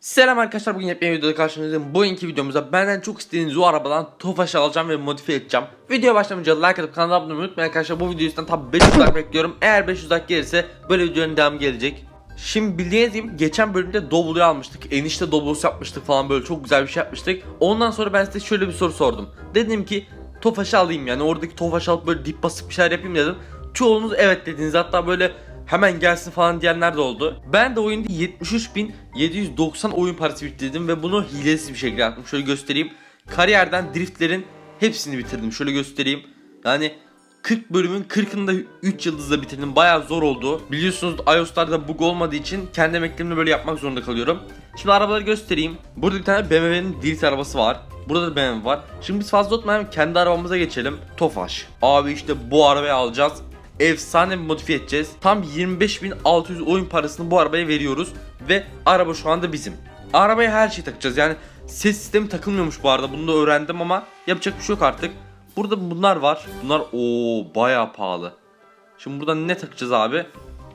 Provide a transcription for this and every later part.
Selam arkadaşlar bugün yepyeni videoda karşınızdayım. Bugünkü videomuzda benden çok istediğiniz o arabadan Tofaş alacağım ve modifiye edeceğim. Videoya başlamadan like atıp kanala abone olmayı unutmayın arkadaşlar. Bu video yüzünden tabi 500 like bekliyorum. Eğer 500 like gelirse böyle videonun devamı gelecek. Şimdi bildiğiniz gibi geçen bölümde Doblo'yu almıştık. Enişte Doblo'su yapmıştık falan böyle çok güzel bir şey yapmıştık. Ondan sonra ben size şöyle bir soru sordum. Dedim ki Tofaş'ı alayım yani oradaki Tofaş'ı alıp böyle dip basıp bir şeyler yapayım dedim. Çoğunuz evet dediniz hatta böyle hemen gelsin falan diyenler de oldu. Ben de oyunda 73.790 oyun parası bitirdim ve bunu hilesiz bir şekilde yaptım. Şöyle göstereyim. Kariyerden driftlerin hepsini bitirdim. Şöyle göstereyim. Yani 40 bölümün 40'ını da 3 yıldızla bitirdim. Bayağı zor oldu. Biliyorsunuz iOS'larda bug olmadığı için kendi emeklerimle böyle yapmak zorunda kalıyorum. Şimdi arabaları göstereyim. Burada bir tane BMW'nin drift arabası var. Burada da BMW var. Şimdi biz fazla tutmayalım kendi arabamıza geçelim. Tofaş. Abi işte bu arabayı alacağız efsane bir modifiye edeceğiz. Tam 25.600 oyun parasını bu arabaya veriyoruz ve araba şu anda bizim. Arabaya her şeyi takacağız yani ses sistemi takılmıyormuş bu arada bunu da öğrendim ama yapacak bir şey yok artık. Burada bunlar var. Bunlar o bayağı pahalı. Şimdi burada ne takacağız abi?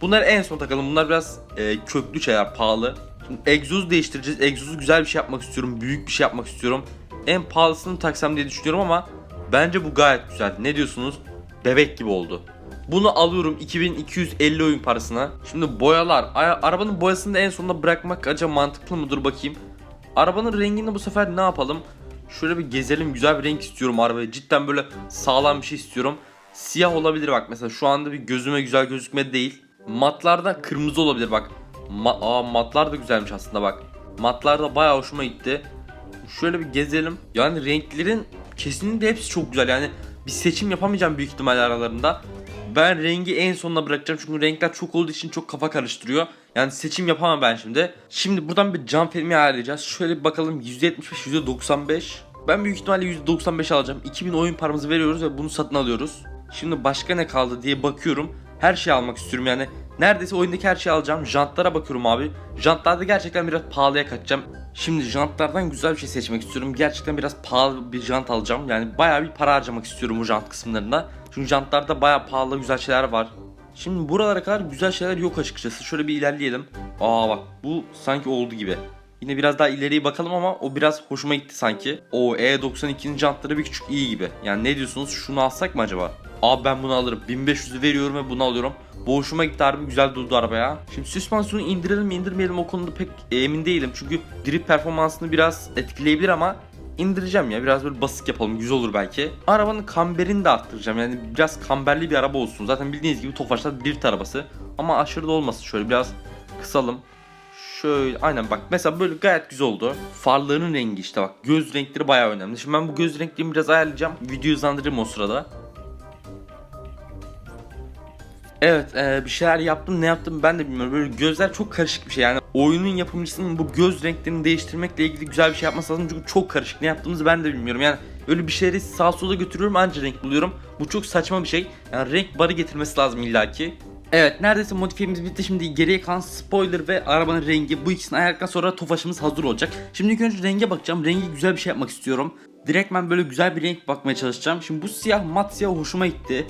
Bunları en son takalım. Bunlar biraz e, köklü şeyler pahalı. Şimdi egzoz değiştireceğiz. Egzozu güzel bir şey yapmak istiyorum. Büyük bir şey yapmak istiyorum. En pahalısını taksam diye düşünüyorum ama bence bu gayet güzel. Ne diyorsunuz? Bebek gibi oldu. Bunu alıyorum 2250 oyun parasına. Şimdi boyalar. Arabanın boyasını da en sonunda bırakmak acaba mantıklı mıdır bakayım. Arabanın rengini bu sefer ne yapalım? Şöyle bir gezelim. Güzel bir renk istiyorum arabaya. Cidden böyle sağlam bir şey istiyorum. Siyah olabilir bak mesela şu anda bir gözüme güzel gözükmedi değil. Matlarda kırmızı olabilir bak. Ma Aa, matlar da güzelmiş aslında bak. Matlar da bayağı hoşuma gitti. Şöyle bir gezelim. Yani renklerin kesinlikle hepsi çok güzel. Yani bir seçim yapamayacağım büyük ihtimal aralarında. Ben rengi en sonuna bırakacağım çünkü renkler çok olduğu için çok kafa karıştırıyor. Yani seçim yapamam ben şimdi. Şimdi buradan bir cam filmi ayarlayacağız. Şöyle bir bakalım %75, %95. Ben büyük ihtimalle %95 alacağım. 2000 oyun paramızı veriyoruz ve bunu satın alıyoruz. Şimdi başka ne kaldı diye bakıyorum. Her şeyi almak istiyorum yani. Neredeyse oyundaki her şeyi alacağım. Jantlara bakıyorum abi. Jantlarda gerçekten biraz pahalıya kaçacağım. Şimdi jantlardan güzel bir şey seçmek istiyorum. Gerçekten biraz pahalı bir jant alacağım. Yani bayağı bir para harcamak istiyorum bu jant kısımlarında. Çünkü jantlarda bayağı pahalı güzel şeyler var. Şimdi buralara kadar güzel şeyler yok açıkçası. Şöyle bir ilerleyelim. Aa bak bu sanki oldu gibi. Yine biraz daha ileriye bakalım ama o biraz hoşuma gitti sanki. O E92'nin jantları bir küçük iyi gibi. Yani ne diyorsunuz şunu alsak mı acaba? Abi ben bunu alırım. 1500'ü veriyorum ve bunu alıyorum. Bu hoşuma gitti harbi güzel durdu arabaya. Şimdi süspansiyonu indirelim mi indirmeyelim o konuda pek emin değilim. Çünkü drip performansını biraz etkileyebilir ama indireceğim ya biraz böyle basık yapalım güzel olur belki. Arabanın kamberini de arttıracağım yani biraz kamberli bir araba olsun. Zaten bildiğiniz gibi Tofaş'ta drift arabası ama aşırı da olmasın şöyle biraz kısalım. Şöyle aynen bak mesela böyle gayet güzel oldu. Farlarının rengi işte bak göz renkleri bayağı önemli. Şimdi ben bu göz renklerini biraz ayarlayacağım. Video hızlandırırım o sırada. Evet e, bir şeyler yaptım ne yaptım ben de bilmiyorum. Böyle gözler çok karışık bir şey yani. Oyunun yapımcısının bu göz renklerini değiştirmekle ilgili güzel bir şey yapması lazım çünkü çok karışık. Ne yaptığımızı ben de bilmiyorum. Yani öyle bir şeyleri sağa sola götürüyorum anca renk buluyorum. Bu çok saçma bir şey. Yani renk barı getirmesi lazım illaki. Evet neredeyse modifiyemiz bitti. Şimdi geriye kalan spoiler ve arabanın rengi bu ikisini ayarladıktan sonra tofaşımız hazır olacak. Şimdi ilk önce renge bakacağım. Rengi güzel bir şey yapmak istiyorum. Direkt ben böyle güzel bir renk bakmaya çalışacağım. Şimdi bu siyah mat siyah hoşuma gitti.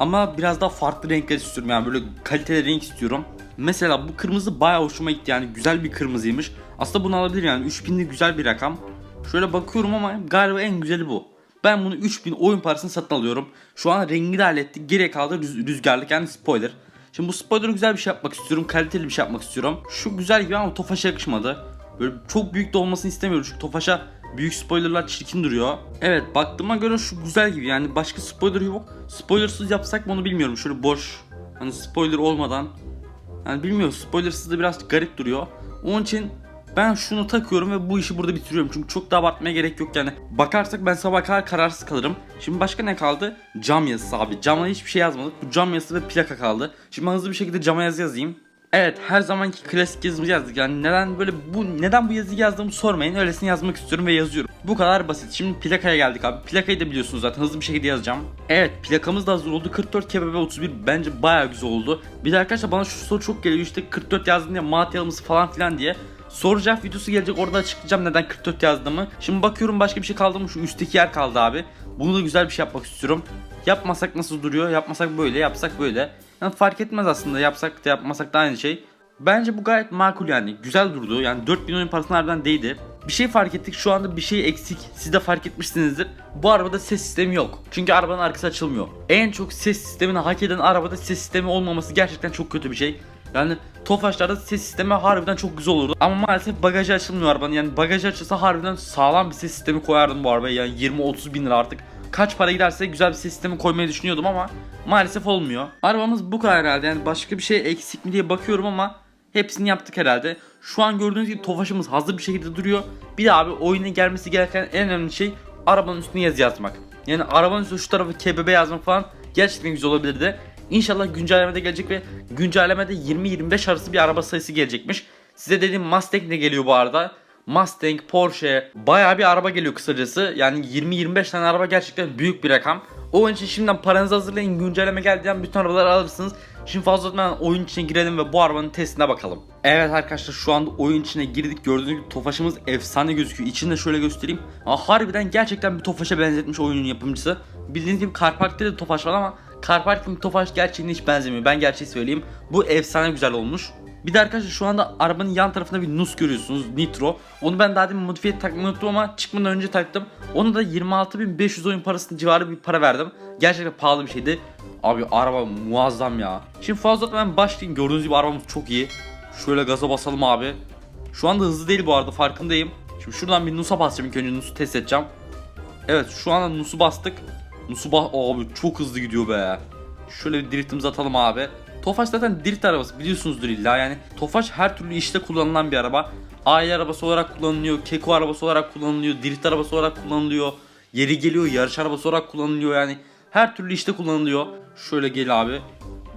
Ama biraz daha farklı renkler istiyorum yani böyle kaliteli renk istiyorum. Mesela bu kırmızı bayağı hoşuma gitti yani güzel bir kırmızıymış. Aslında bunu alabilir yani 3000'de güzel bir rakam. Şöyle bakıyorum ama galiba en güzeli bu. Ben bunu 3000 oyun parasını satın alıyorum. Şu an rengi de hallettik. Geriye kaldı rüz- rüzgarlık yani spoiler. Şimdi bu spoiler'ı güzel bir şey yapmak istiyorum. Kaliteli bir şey yapmak istiyorum. Şu güzel gibi ama Tofaş'a yakışmadı. Böyle çok büyük de olmasını istemiyorum çünkü Tofaş'a büyük spoilerlar çirkin duruyor. Evet baktığıma göre şu güzel gibi yani başka spoiler yok. Spoilersız yapsak mı onu bilmiyorum. Şöyle boş hani spoiler olmadan. Yani bilmiyorum spoilersız da biraz garip duruyor. Onun için ben şunu takıyorum ve bu işi burada bitiriyorum. Çünkü çok da abartmaya gerek yok yani. Bakarsak ben sabah kadar kararsız kalırım. Şimdi başka ne kaldı? Cam yazısı abi. Cama hiçbir şey yazmadık. Bu cam yazısı ve plaka kaldı. Şimdi hızlı bir şekilde cama yazı yazayım. Evet her zamanki klasik yazımızı yazdık yani neden böyle bu neden bu yazıyı yazdığımı sormayın öylesine yazmak istiyorum ve yazıyorum. Bu kadar basit. Şimdi plakaya geldik abi. Plakayı da biliyorsunuz zaten hızlı bir şekilde yazacağım. Evet plakamız da hazır oldu. 44 KBB 31 bence bayağı güzel oldu. Bir de arkadaşlar bana şu soru çok geliyor işte 44 yazdın diye mat yazması falan filan diye. Soru cevap videosu gelecek orada açıklayacağım neden 44 yazdığımı. Şimdi bakıyorum başka bir şey kaldı mı şu üstteki yer kaldı abi. Bunu da güzel bir şey yapmak istiyorum. Yapmasak nasıl duruyor? Yapmasak böyle, yapsak böyle. Yani fark etmez aslında. Yapsak da yapmasak da aynı şey. Bence bu gayet makul yani. Güzel durdu. Yani 4000 oyun parasına harbiden değdi. Bir şey fark ettik. Şu anda bir şey eksik. Siz de fark etmişsinizdir. Bu arabada ses sistemi yok. Çünkü arabanın arkası açılmıyor. En çok ses sistemini hak eden arabada ses sistemi olmaması gerçekten çok kötü bir şey. Yani Tofaşlarda ses sistemi harbiden çok güzel olurdu. Ama maalesef bagajı açılmıyor arabanın. Yani bagajı açılsa harbiden sağlam bir ses sistemi koyardım bu arabaya. Yani 20-30 bin lira artık. Kaç para giderse güzel bir sistemi koymayı düşünüyordum ama maalesef olmuyor. Arabamız bu kadar herhalde. Yani başka bir şey eksik mi diye bakıyorum ama hepsini yaptık herhalde. Şu an gördüğünüz gibi Tofaş'ımız hazır bir şekilde duruyor. Bir de abi oyuna gelmesi gereken en önemli şey arabanın üstüne yazı yazmak. Yani arabanın üstüne şu tarafı KBB yazmak falan gerçekten güzel olabilirdi. İnşallah güncellemede gelecek ve güncellemede 20-25 arası bir araba sayısı gelecekmiş. Size dediğim Mustang de geliyor bu arada. Mustang, Porsche bayağı bir araba geliyor kısacası. Yani 20-25 tane araba gerçekten büyük bir rakam. O için şimdiden paranızı hazırlayın. Güncelleme geldiğinde bütün arabaları alırsınız. Şimdi fazla uzatmadan oyun içine girelim ve bu arabanın testine bakalım. Evet arkadaşlar şu anda oyun içine girdik. Gördüğünüz gibi Tofaş'ımız efsane gözüküyor. İçini de şöyle göstereyim. Aa, harbiden gerçekten bir Tofaş'a benzetmiş oyunun yapımcısı. Bildiğiniz gibi Carpark'ta da Tofaş var ama Carpark'ın Tofaş gerçeğine hiç benzemiyor. Ben gerçeği söyleyeyim. Bu efsane güzel olmuş. Bir de arkadaşlar şu anda arabanın yan tarafında bir NUS görüyorsunuz Nitro. Onu ben daha demin modifiye takmayı unuttum ama çıkmadan önce taktım. Onu da 26.500 oyun parası civarı bir para verdim. Gerçekten pahalı bir şeydi. Abi araba muazzam ya. Şimdi fazla uzatmadan başlayayım. Gördüğünüz gibi arabamız çok iyi. Şöyle gaza basalım abi. Şu anda hızlı değil bu arada farkındayım. Şimdi şuradan bir NUS'a basacağım ilk önce NUS'u test edeceğim. Evet şu anda NUS'u bastık. NUS'u bas... Abi çok hızlı gidiyor be. Şöyle bir driftimizi atalım abi. Tofaş zaten drift arabası biliyorsunuzdur illa yani. Tofaş her türlü işte kullanılan bir araba. Aile arabası olarak kullanılıyor, keko arabası olarak kullanılıyor, drift arabası olarak kullanılıyor. Yeri geliyor yarış arabası olarak kullanılıyor yani. Her türlü işte kullanılıyor. Şöyle gel abi.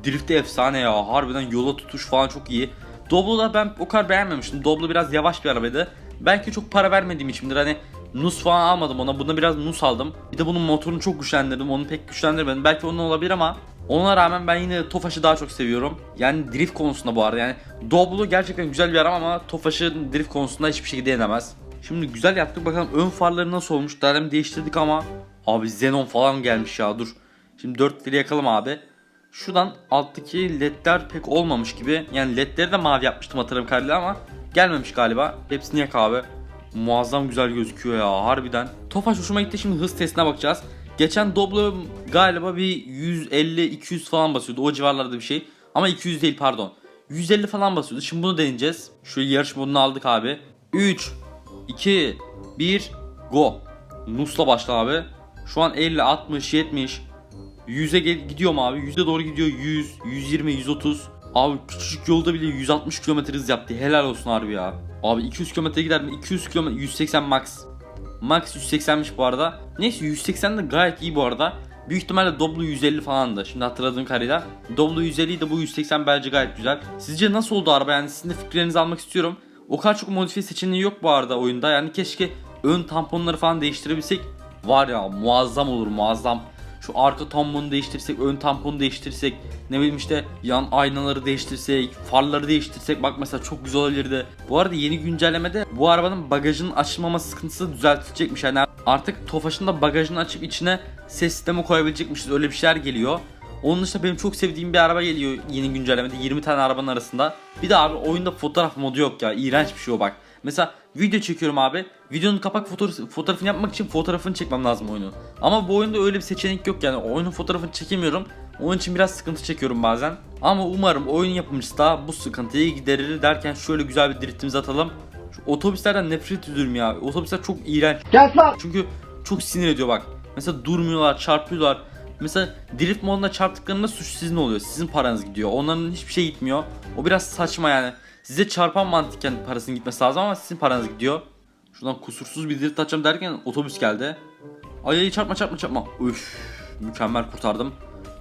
Drift efsane ya. Harbiden yola tutuş falan çok iyi. Doblo'da ben o kadar beğenmemiştim. Doblo biraz yavaş bir arabaydı. Belki çok para vermediğim içindir. Hani Nus falan almadım ona. Buna biraz Nus aldım. Bir de bunun motorunu çok güçlendirdim. Onu pek güçlendirmedim. Belki onun olabilir ama ona rağmen ben yine Tofaş'ı daha çok seviyorum. Yani drift konusunda bu arada yani Doblo gerçekten güzel bir araba ama Tofaş'ın drift konusunda hiçbir şekilde yenemez. Şimdi güzel yaptık bakalım ön farları nasıl olmuş. Daha değiştirdik ama abi Xenon falan gelmiş ya dur. Şimdi 4 fili yakalım abi. Şuradan alttaki ledler pek olmamış gibi. Yani ledleri de mavi yapmıştım hatırladığım kadarıyla ama gelmemiş galiba. Hepsini yak abi. Muazzam güzel gözüküyor ya harbiden. Tofaş hoşuma gitti şimdi hız testine bakacağız. Geçen Doblo galiba bir 150-200 falan basıyordu o civarlarda bir şey. Ama 200 değil pardon. 150 falan basıyordu. Şimdi bunu deneyeceğiz. Şu yarış modunu aldık abi. 3, 2, 1, go. Nus'la başla abi. Şu an 50, 60, 70. 100'e gel- gidiyorum abi. 100'e doğru gidiyor. 100, 120, 130. Abi küçücük yolda bile 160 km hız yaptı. Helal olsun harbi ya. Abi 200 km gider mi? 200 km 180 max. Max 180'miş bu arada. Neyse 180 de gayet iyi bu arada. Büyük ihtimalle Doblo 150 falandı. Şimdi hatırladığım kadarıyla. Doblo 150 de bu 180 bence gayet güzel. Sizce nasıl oldu araba? Yani sizin de fikirlerinizi almak istiyorum. O kadar çok modifiye seçeneği yok bu arada oyunda. Yani keşke ön tamponları falan değiştirebilsek. Var ya muazzam olur muazzam. Şu arka tamponu değiştirsek, ön tamponu değiştirsek, ne bileyim işte yan aynaları değiştirsek, farları değiştirsek bak mesela çok güzel olabilirdi. Bu arada yeni güncellemede bu arabanın bagajının açılmama sıkıntısı düzeltilecekmiş. Yani artık Tofaş'ın da bagajını açıp içine ses sistemi koyabilecekmişiz. Öyle bir şeyler geliyor. Onun dışında benim çok sevdiğim bir araba geliyor yeni güncellemede 20 tane arabanın arasında. Bir de abi oyunda fotoğraf modu yok ya. İğrenç bir şey o bak. Mesela video çekiyorum abi. Videonun kapak fotoğraf, fotoğrafını yapmak için fotoğrafını çekmem lazım oyunun. Ama bu oyunda öyle bir seçenek yok yani. Oyunun fotoğrafını çekemiyorum. Onun için biraz sıkıntı çekiyorum bazen. Ama umarım oyun yapımcısı da bu sıkıntıyı giderir derken şöyle güzel bir driftimizi atalım. Şu otobüslerden nefret ediyorum ya. Otobüsler çok iğrenç. Çünkü çok sinir ediyor bak. Mesela durmuyorlar, çarpıyorlar. Mesela drift modunda çarptıklarında suç sizin oluyor. Sizin paranız gidiyor. Onların hiçbir şey gitmiyor. O biraz saçma yani. Size çarpan mantıken parasının gitmesi lazım ama sizin paranız gidiyor. Şuradan kusursuz bir drift atacağım derken otobüs geldi. Ay ay çarpma çarpma çarpma. Üf mükemmel kurtardım.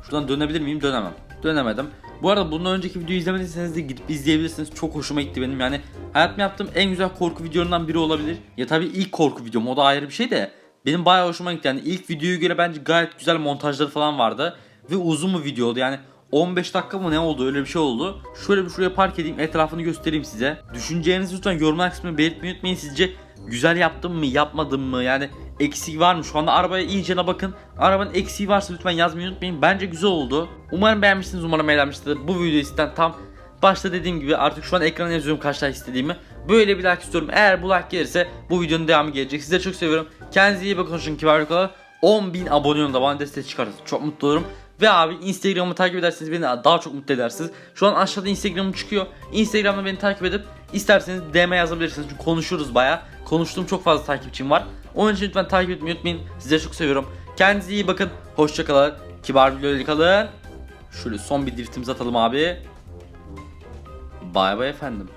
Şuradan dönebilir miyim? Dönemem. Dönemedim. Bu arada bundan önceki videoyu izlemediyseniz de gidip izleyebilirsiniz. Çok hoşuma gitti benim yani. Hayatımda yaptığım en güzel korku videolarından biri olabilir. Ya tabii ilk korku videom o da ayrı bir şey de. Benim bayağı hoşuma gitti yani. ilk videoya göre bence gayet güzel montajları falan vardı. Ve uzun bir video oldu yani. 15 dakika mı ne oldu öyle bir şey oldu. Şöyle bir şuraya park edeyim etrafını göstereyim size. Düşüncelerinizi lütfen yorumlar kısmına belirtmeyi unutmayın. Sizce güzel yaptım mı yapmadım mı yani eksik var mı? Şu anda arabaya iyicene bakın. Arabanın eksiği varsa lütfen yazmayı unutmayın. Bence güzel oldu. Umarım beğenmişsiniz umarım eğlenmişsinizdir. Bu videoyu sizden tam Başta dediğim gibi artık şu an ekrana yazıyorum kaç like istediğimi. Böyle bir like istiyorum. Eğer bu like gelirse bu videonun devamı gelecek. Sizleri çok seviyorum. Kendinize iyi bakın. Hoşçakalın. Kibarlık olun. 10.000 abone olun da bana destek çıkarırız. Çok mutlu olurum. Ve abi Instagram'ı takip ederseniz beni daha çok mutlu edersiniz. Şu an aşağıda Instagram'ım çıkıyor. Instagram'da beni takip edip isterseniz DM yazabilirsiniz. Çünkü konuşuruz baya. Konuştuğum çok fazla takipçim var. Onun için lütfen takip etmeyi unutmayın. Sizleri çok seviyorum. Kendinize iyi bakın. Hoşçakalın. Kibar videoları kalın. Şöyle son bir driftimizi atalım abi. Bay bay efendim.